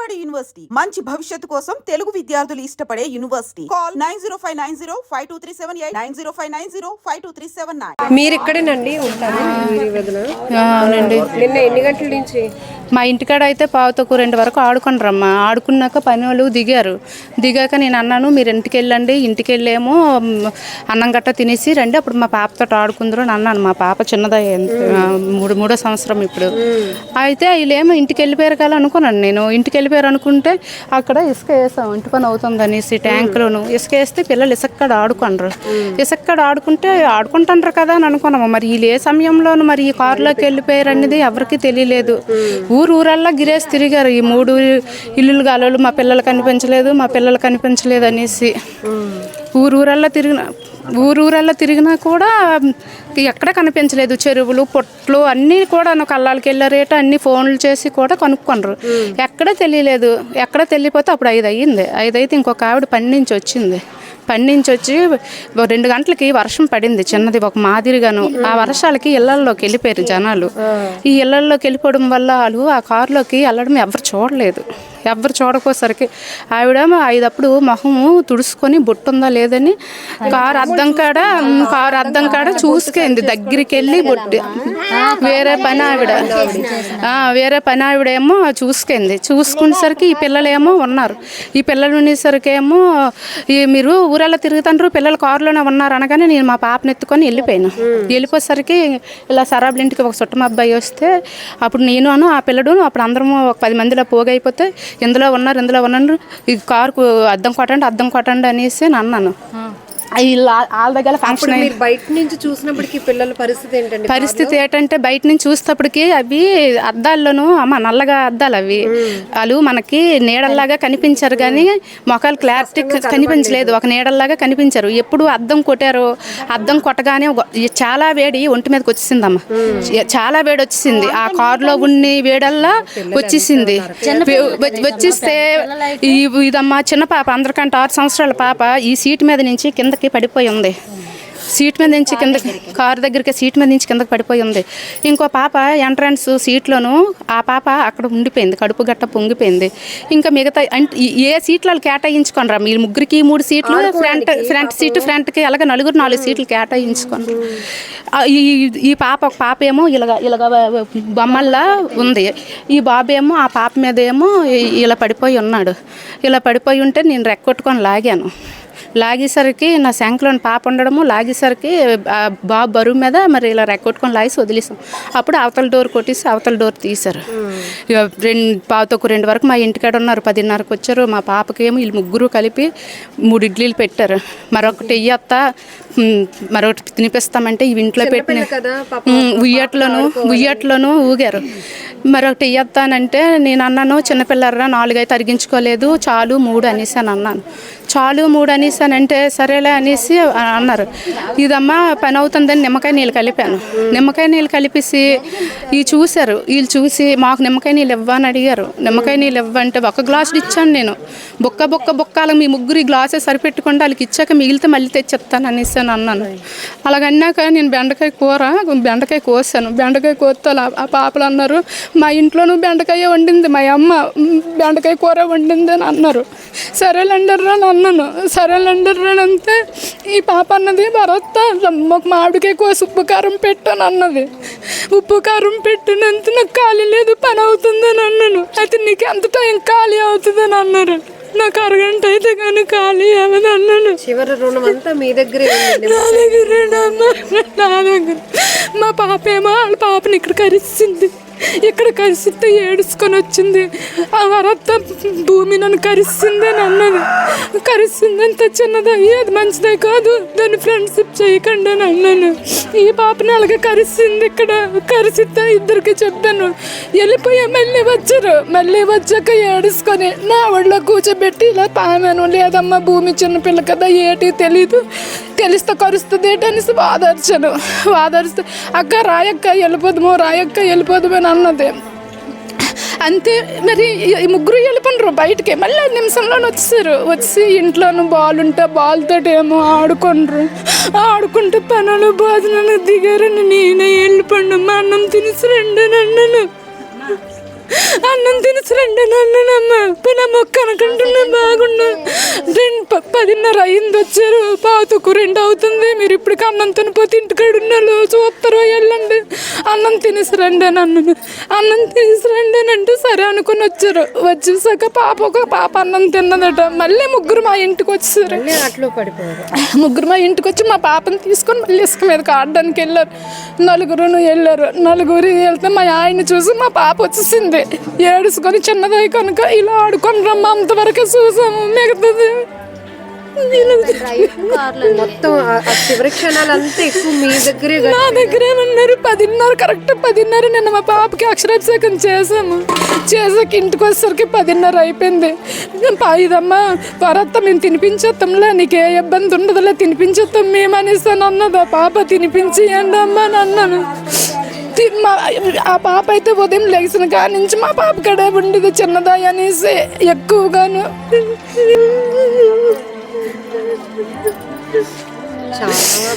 Vijayawada university. మంచి భవిష్యత్తు కోసం తెలుగు విద్యార్థులు ఇష్టపడే university. Call nine zero five nine zero five two three seven eight nine zero five nine zero five two three seven nine. మీరు ఇక్కడేనండి ఉంటారు? మీరు వదిన ఆ, అవునండి. నిన్న ఎన్ని గంటల నుంచి? మా ఇంటికాడ అయితే పావుతకు రెండు వరకు ఆడుకుంటారమ్మా ఆడుకున్నాక పని వాళ్ళు దిగారు. దిగాక నేను అన్నాను మీరు ఇంటికి వెళ్ళండి ఇంటికి వెళ్ళేమో అన్నం గట్ట తినేసి రండి అప్పుడు మా పాపతో ఆడుకుందరు అని అన్నాను. మా పాప చిన్నదే మూడు మూడో సంవత్సరం ఇప్పుడు. అయితే వీళ్ళేమో ఇంటికి వెళ్ళిపోయారు కదా అనుకున్నాను నేను. ఇంటికి వెళ్ళిపోయారు అనుకుంటే అక్కడ ఇసుక వేసాం ఇంటి పని అవుతుంది అనేసి ట్యాంకులోను. ఇసుక వేస్తే పిల్లలు ఇసుక్కడ ఆడుకుంటారు ఇసుక్కడ ఆడుకుంటే ఆడుకుంటుంటారు కదా అని అనుకున్నాము. మరి వీళ్ళు ఏ సమయంలోనూ మరి ఈ కారులోకి వెళ్ళిపోయారు అనేది ఎవరికి తెలియలేదు. ఊరు ఊరల్లా గిరేసి తిరిగారు. ఈ మూడు ఇల్లులు గాలోళ్ళు మా పిల్లలు కనిపించలేదు మా పిల్లలు కనిపించలేదు అనేసి. ఊరు ఊరల్లా తిరిగిన ఊరు ఊరల్లా తిరిగినా కూడా ఎక్కడ కనిపించలేదు. చెరువులు పొట్లు అన్నీ కూడా కళ్ళాలకి వెళ్ళారేట అన్ని ఫోన్లు చేసి కూడా కనుక్కొనరు. ఎక్కడ తెలియలేదు. ఎక్కడ తెలియపోతే అప్పుడు ఐదు అయ్యింది. ఐదు అయితే ఇంకొక ఆవిడ పని నుంచి వచ్చింది. పని నుంచి వచ్చి రెండు గంటలకి వర్షం పడింది చిన్నది ఒక మాదిరిగాను. ఆ వర్షాలకి ఇళ్ళల్లోకి వెళ్ళిపోయారు జనాలు. ఈ ఇళ్ళల్లోకి వెళ్ళిపోవడం వల్ల వాళ్ళు ఆ కారులోకి వెళ్ళడం ఎవరు చూడలేదు. ఎవరు చూడకోసరికి. ఆవిడేమో ఐదప్పుడు మొహము తుడుచుకొని బొట్టుందా లేదని కారు అద్దం కాడ కారు అద్దం కాడ చూసుకుంది. దగ్గరికి వెళ్ళి బొట్టు. వేరే పని ఆవిడ. వేరే పని ఆవిడేమో చూసుకుంది. చూసుకునేసరికి ఈ పిల్లలేమో ఉన్నారు. ఈ పిల్లలు ఉండేసరికి ఏమో ఈ మీరు ఊరెళ్ళ తిరుగుతుంటారు పిల్లలు కారులోనే ఉన్నారు అనగానే నేను మా పాపను ఎత్తుకొని వెళ్ళిపోయాను. వెళ్ళిపోయేసరికి ఇలా సరాబుల ఇంటికి ఒక చుట్టం అబ్బాయి వస్తే అప్పుడు నేను అను ఆ పిల్లడు అప్పుడు అందరము ఒక పది మందిలో పోగైపోతే ఇందులో ఉన్నారు ఇందులో ఉన్నారు? ఈ కారుకు అద్దం కొట్టండి అద్దం కొట్టండి అనేసి నేను అన్నాను. వీళ్ళ దగ్గర ఫంక్షన్ మీరు బయట నుంచి చూసినప్పటికీ పిల్లల పరిస్థితి ఏంటండి? పరిస్థితి ఏంటంటే బయట నుంచి చూసేటప్పటికి అవి అద్దాల్లోనూ అమ్మ నల్లగా అద్దాలు అవి. వాళ్ళు మనకి నీడల్లాగా కనిపించారు కానీ మొఖాలు క్లారిటీ కనిపించలేదు. ఒక నీడల్లాగా కనిపించారు. ఎప్పుడు అద్దం కొట్టారో అద్దం కొట్టగానే చాలా వేడి ఒంటి మీదకి వచ్చేసిందమ్మ. చాలా వేడి వచ్చేసింది. ఆ కారులో ఉన్ని వేడల్లా వచ్చేసింది. వచ్చేస్తే ఇదమ్మా చిన్న పాప అందరికంటే ఆరు సంవత్సరాల పాప ఈ సీట్ మీద నుంచి కిందకి పడిపోయి ఉంది. సీట్ మీద నుంచి కింద కారు దగ్గరికి సీట్ మీద నుంచి కిందకి పడిపోయి ఉంది. ఇంకో పాప ఎంట్రన్స్ సీట్లోను ఆ పాప అక్కడ ఉండిపోయింది. కడుపు గట్ట పొంగిపోయింది. ఇంకా మిగతా అంటే ఏ సీట్లు వాళ్ళు కేటాయించుకోనరా? మీ ముగ్గురికి మూడు సీట్లు ఫ్రంట్ ఫ్రంట్ సీట్ ఫ్రంట్కి అలాగే నలుగురు నాలుగు సీట్లు కేటాయించుకోండి ఈ ఈ పాప ఒక పాప ఏమో ఇలాగ ఇలాగ బొమ్మల్లా ఉంది. ఈ బాబు ఏమో ఆ పాప మీద ఏమో ఇలా పడిపోయి ఉన్నాడు. ఇలా పడిపోయి ఉంటే నేను రెక్కొట్టుకొని లాగాను. లాగేసరికి నా శంఖలోని పాప ఉండడము లాగేసరికి బాబు బరువు మీద మరి ఇలా రెక్కొట్టుకొని లాగేసి వదిలేసాం. అప్పుడు అవతల డోర్ కొట్టేసి అవతల డోర్ తీశారు. ఇక రెండు పావుతొక్కు రెండు వరకు మా ఇంటికాడ ఉన్నారు పదిన్నరకు వచ్చారు. మా పాపకి ఏమో వీళ్ళు ముగ్గురు కలిపి మూడు ఇడ్లీలు పెట్టారు. మరొకటి ఇయ్యత్త మరొకటి తినిపిస్తామంటే ఇవి ఇంట్లో పెట్టిన ఉయ్యట్లోను ఉయ్యట్లోను ఊగారు. మరొకటి ఇయ్యత్తానంటే నేను అన్నాను చిన్నపిల్లర్రా నాలుగైతే అరిగించుకోలేదు చాలు మూడు అనేసి అని అన్నాను. చాలు మూడు అనేసి అని అంటే సరేలే అనేసి అన్నారు. ఇదమ్మా పని అవుతుందని నిమ్మకాయ నీళ్ళు కలిపాను. నిమ్మకాయ నీళ్ళు కలిపేసి ఈ చూశారు. వీళ్ళు చూసి మాకు నిమ్మకాయ నీళ్ళు ఇవ్వని అడిగారు. నిమ్మకాయ నీళ్ళు ఇవ్వంటే ఒక గ్లాసులు ఇచ్చాను నేను. బొక్క బొక్క బొక్కలు మీ ముగ్గురు ఈ గ్లాసే సరిపెట్టుకుంటే వాళ్ళకి ఇచ్చాక మిగిలితే మళ్ళీ తెచ్చిస్తాను అనేసి అని అన్నాను. అలాగన్నాక నేను బెండకాయ కూర బెండకాయ కోసాను. బెండకాయ కోస్తే ఆ పాపలు అన్నారు మా ఇంట్లోనూ బెండకాయ వండింది మా అమ్మ బెండకాయ కూర వండింది అని అన్నారు. సరేలేండర్రా అని అన్నాను. సరేలేండి అని అంతే ఈ పాప అన్నది భరత్ ఒక మామిడికాయ కోసి ఉప్పు కారం పెట్టాను అన్నది. ఉప్పు కారం పెట్టినంత నాకు ఖాళీ లేదు పని అవుతుందని అన్నాను. అయితే నీకు ఎంత టైం ఖాళీ అవుతుందని అన్నారు. నాకు అరగంట అయితే కానీ ఖాళీ అవ్వదు అన్నాను. చివరి రుణం అంతా మీ దగ్గరే నా దగ్గరేనమ్మా నా దగ్గర. మా పాప ఏమో వాళ్ళ పాపని ఇక్కడ కరిచింది ఇక్కడ కరిస్తే ఏడుచుకొని వచ్చింది. ఆ వరత్త భూమి నన్ను కరిస్తుంది అని అన్నది. కరిస్తుంది అంత చిన్నది అది మంచిదే కాదు. దాన్ని ఫ్రెండ్షిప్ చేయకండి అని అన్నాను. ఈ పాపని అలాగే కరిస్తుంది ఇక్కడ. కరిసిద్దా ఇద్దరికి చెప్పాను. వెళ్ళిపోయా మళ్ళీ వచ్చారు. మళ్ళీ వచ్చాక ఏడుచుకొని నా ఒళ్ళో కూర్చోబెట్టి ఇలా పామాను లేదమ్మా భూమి చిన్నపిల్ల కదా ఏటి తెలీదు. తెలిస్తే కరుస్తుంది ఏంటనేసి వాదర్చను వాదరిస్తే అక్క రాయక్క వెళ్ళిపోదాము రాయక్క వెళ్ళిపోదాము అని అన్నది. అంతే మరి ముగ్గురు వెళ్ళిపోయినారు బయటికి. మళ్ళీ ఐదు నిమిషంలోనే వచ్చేసారు. వచ్చి ఇంట్లోనూ బాల్ ఉంటే బాల్తోటి ఏమో ఆడుకుండ్రు. ఆడుకుంటే పనులు భోజనాలు దిగారని నేనే వెళ్ళిపోండు మా అన్నం తినేసి రండి నన్నను అన్నం తినసరండి నన్నునమ్మ పునః మొక్క అనుకుంటున్నా బాగున్నా రెండు పదిన్నర అయింది వచ్చారు. పాతకు రెండు అవుతుంది మీరు ఇప్పటికి అన్నం తినిపోతే ఇంటికాడ ఉన్నారు చూస్తారు వెళ్ళండి. అన్నం తినేసరండి నన్ను అన్నం తినేసరండి అని అంటే సరే అనుకుని వచ్చారు. వచ్చేసాక పాప ఒక పాప అన్నం తిన్నదట. మళ్ళీ ముగ్గురు మా ఇంటికి వచ్చేసారు. ముగ్గురు మా ఇంటికి వచ్చి మా పాపని తీసుకొని మళ్ళీ ఇసుక మీదకి ఆడడానికి వెళ్ళారు. నలుగురు వెళ్ళారు. నలుగురు వెళ్తే మా ఆయన చూసి మా పాప వచ్చేసింది. ఏడుసుకొని చిన్నదై కనుక ఇలా ఆడుకొని రమ్మ అంతవరకే చూసాము. మిగతాది మొత్తం చివరి క్షణాలంతా ఎక్కువ మీ దగ్గరే నా దగ్గరే ఉన్నారు. పదిన్నర కరెక్ట్ పదిన్నర నిన్న మా పాపకి అక్షరాభిషేకం చేసాము చేసాక ఇంటికి వచ్చేసరికి పదిన్నర అయిపోయింది. ఇదమ్మా వరత్త మేము తినిపించేస్తాంలే నీకు ఏ ఇబ్బంది ఉండదులే తినిపించేస్తాం మేము అనేసాను అన్నది. ఆ పాప తినిపించి అమ్మా అని అన్నాను. ఆ పాప అయితే ఉదయం లేచిన కాడి నుంచి మా పాప కడే ఉండేది చిన్నదా అనేసి ఎక్కువగాను.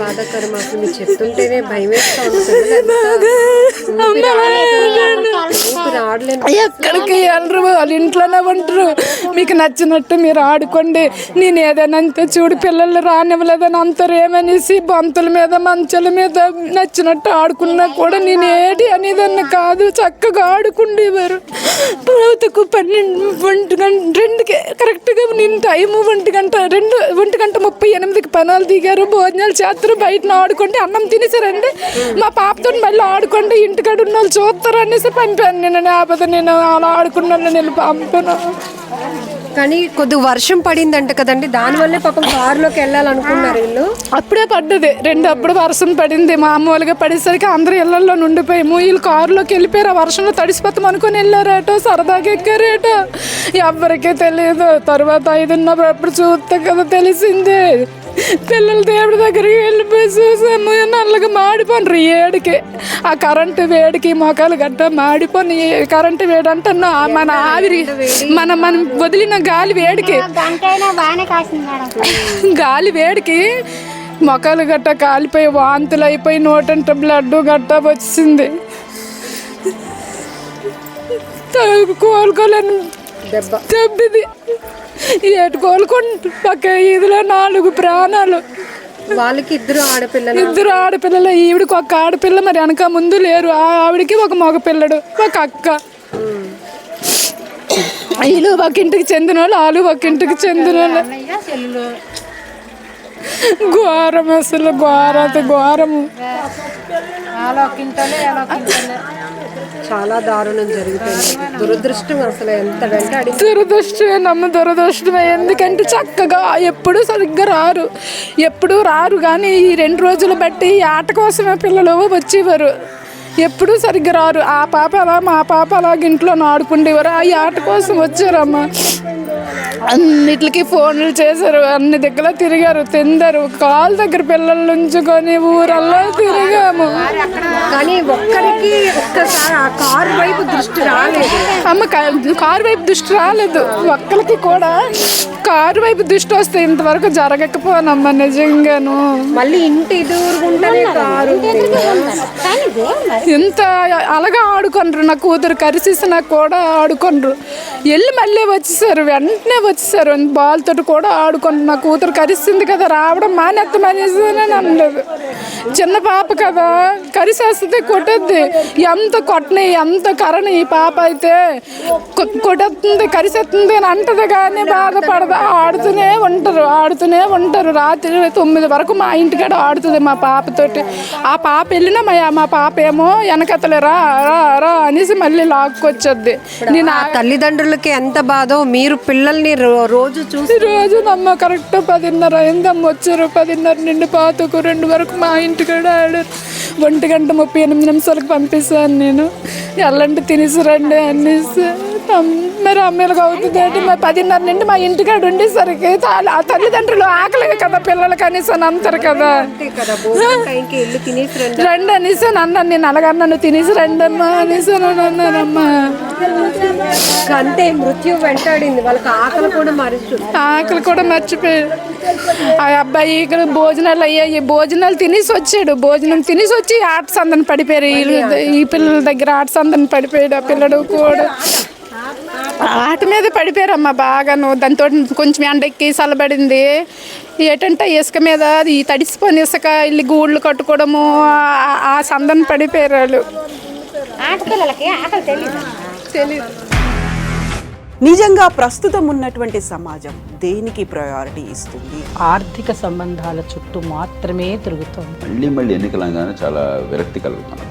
బాధాకరం అసలు మీరు చెప్తుంటేనే భయం ఎక్కడికి వెళ్ళరు? వాళ్ళ ఇంట్లోనే ఉంటారు. మీకు నచ్చినట్టు మీరు ఆడుకోండి. నేను ఏదైనా అంతే చూడు పిల్లలు రానివ్వలేదని అంతరు ఏమనేసి బంతుల మీద మంచాల మీద నచ్చినట్టు ఆడుకున్నా కూడా నేను ఏటి అనేదాన్ని కాదు. చక్కగా ఆడుకుండేవారు. ప్రభుత్వకు పన్నెండు ఒంటి గంట రెండుకి కరెక్ట్గా నేను టైము ఒంటి గంట రెండు ఒంటి గంట ముప్పై ఎనిమిదికి పనాలు దిగారు. భోజనాలు చేస్తారు. బయట ఆడుకుంటే అన్నం తినేసారండి మా పాపతో మళ్ళీ ఆడుకుంటే ఇంటికాడ ఉన్న వాళ్ళు చూస్తారు అనేసి పంపాను నేను లేకపోతే నేను అలా ఆడుకున్నాను నేను పంపాను. కానీ కొద్ది వర్షం పడిందంట కదండి. దానివల్లే పాపం కారులోకి వెళ్ళాలనుకున్నారు వీళ్ళు. అప్పుడే పడ్డది. రెండు అప్పుడు వర్షం పడింది. మామూలుగా పడేసరికి అందరూ ఇళ్ళలో నుండిపోయాము వీళ్ళు కారులోకి వెళ్ళిపోయారు. ఆ వర్షంలో తడిసిపోతాం అనుకుని వెళ్ళారేటో సరదాగా ఎక్కారేటో? ఎవరికీ తెలియదు తర్వాత ఐదున్నప్పుడు అప్పుడు చూస్తే కదా తెలిసింది. పిల్లలు దేవుడి దగ్గరికి వెళ్ళిపోయి చూసాము నల్లగా మాడిపోండ్రు ఈ ఏడికి. ఆ కరెంటు వేడికి మొఖాలు గట్ట మాడిపోయి కరెంటు వేడి అంటే మన ఆవిరి మన మనం వదిలిన గాలి వేడికి. గాలి వేడికి మొక్కలు గట్ట కాలిపోయి వాంతులు అయిపోయి నోటంట బ్లడ్ గట్ట వచ్చింది. కోలుకోలేని. దెబ్బ. దెబ్బది ఏటు కోలుకుంటు పక్క ఇదిలో నాలుగు ప్రాణాలు. వాళ్ళకి ఇద్దరు ఆడపిల్లలు. ఇద్దరు ఆడపిల్లలు ఈవిడికి ఒక ఆడపిల్ల మరి వెనక ముందు లేరు. ఆ ఆవిడకి ఒక మగ పిల్లడు ఒక అక్క. వీళ్ళు ఒక ఇంటికి చెందిన వాళ్ళు వాళ్ళు ఒక ఇంటికి చెందిన వాళ్ళు. ఘోరం అసలు ఘోరత ఘోరము చాలా దారుణం జరుగుతుంది దురదృష్టం అసలు ఎంత వెంటాడి దురదృష్టమే నమ్మ దురదృష్టమే. ఎందుకంటే చక్కగా ఎప్పుడు సరిగ్గా రారు. ఎప్పుడు రారు కానీ ఈ రెండు రోజులు బట్టి ఈ ఆట కోసమే పిల్లలు వచ్చేవారు. ఎప్పుడూ సరిగ్గా రారు. ఆ పాప అలా మా పాప అలాగ ఇంట్లో ఆడుకుండేవారు ఆ ఆట కోసం వచ్చారమ్మా. అన్నిటికి ఫోన్లు చేశారు. అన్ని దగ్గర తిరిగారు. తిందరు. కాలు దగ్గర పిల్లలు ఉంచుకొని ఊరల్లా తిరిగాము. కానీ ఒక్కరికి ఒక్కసారి ఆ కారు వైపు దృష్టి రాలేదు. అమ్మ కారు వైపు దృష్టి రాలేదు. ఒక్కరికి కూడా కారు వైపు దృష్టి వస్తే ఇంతవరకు జరగకపోనమ్మా నిజంగాను. మళ్ళీ ఇంటి ఎదురుగుంటనే కారు. ఎంత అలాగా ఆడుకొనరు. నా కూతురు కరిసేసినా కూడా ఆడుకొనరు. వెళ్ళి మళ్ళీ వచ్చేసారు. వెంటనే వచ్చేసారు. బాల్ తోటి కూడా ఆడుకొని నా కూతురు కరిసింది కదా రావడం మానేత్తమనేసి అని అనలేదు. చిన్న పాప కదా కరిసేస్తుంది కొట్టద్ది. ఎంత కొట్టని ఎంత కరని ఈ పాప అయితే కొట్టేస్తుంది కరిసేస్తుంది అని అంటది కానీ బాధపడదు. ఆడుతూనే ఉంటారు ఆడుతూనే ఉంటారు. రాత్రి తొమ్మిది వరకు మా ఇంటికాడ ఆడుతుంది మా పాపతోటి ఆ పాప వెళ్ళినా మా మా పాప ఏమో వెనకతలే రా రా రా అనేసి మళ్ళీ లాక్కొచ్చొద్ది. నేను ఆ తల్లిదండ్రులకి ఎంత బాధో మీరు పిల్లల్ని రోజు చూసి రోజు నమ్మ కరెక్ట్ పదిన్నర అయిందమ్మ వచ్చారు పదిన్నర నుండి పాతకు రెండు వరకు మా ఇంటికాడ ఆడారు ఒంటి గంట ముప్పై ఎనిమిది నిమిషాలకు పంపిస్తాను నేను. ఎల్లంటే తినేసి రండి అనేసి. మరి అమ్మలకు అవుతుంది అంటే మరి పదిన్నర నుండి మా ఇంటికాడ ఉండేసరికి చాలా. ఆ తల్లిదండ్రులు ఆకలి కదా పిల్లలు కనీసం అంటారు కదా. రండి. అనేసి అన్నాను. నేను అలాగన్నాను. తినేసి రండి అమ్మా అనేసి అని అన్నానమ్మా. అంతే మృత్యు వెంటాడింది. వాళ్ళకి ఆకలి కూడా మరుస్తుంది ఆకలి కూడా మర్చిపోయాడు ఆ అబ్బాయి ఇక్కడ భోజనాలు అయ్యాయి. భోజనాలు తినేసి వచ్చాడు. భోజనం తినేసి వచ్చి ఆట సందన పడిపోయారు ఈ పిల్లల దగ్గర ఆట సందన పడిపోయాడు ఆ పిల్లడు కూడా. ఆట మీద పడిపోయారమ్మా బాగాను. దాంతో కొంచెం ఎండెక్కి చల్లబడింది ఏంటంటే ఇసుక మీద అది తడిసిపోయిన ఇసుక ఇల్లు గూళ్ళు కట్టుకోవడము ఆ- సందన పడిపోయారు వాళ్ళు. తెలియదు నిజంగా ప్రస్తుతం ఉన్నటువంటి సమాజం దేనికి ప్రయారిటీ ఇస్తుంది? ఆర్థిక సంబంధాల చుట్టూ మాత్రమే తిరుగుతోంది. మళ్ళీ మళ్ళీ ఎన్నికలంగానే చాలా విరక్తి కలుగుతున్నాం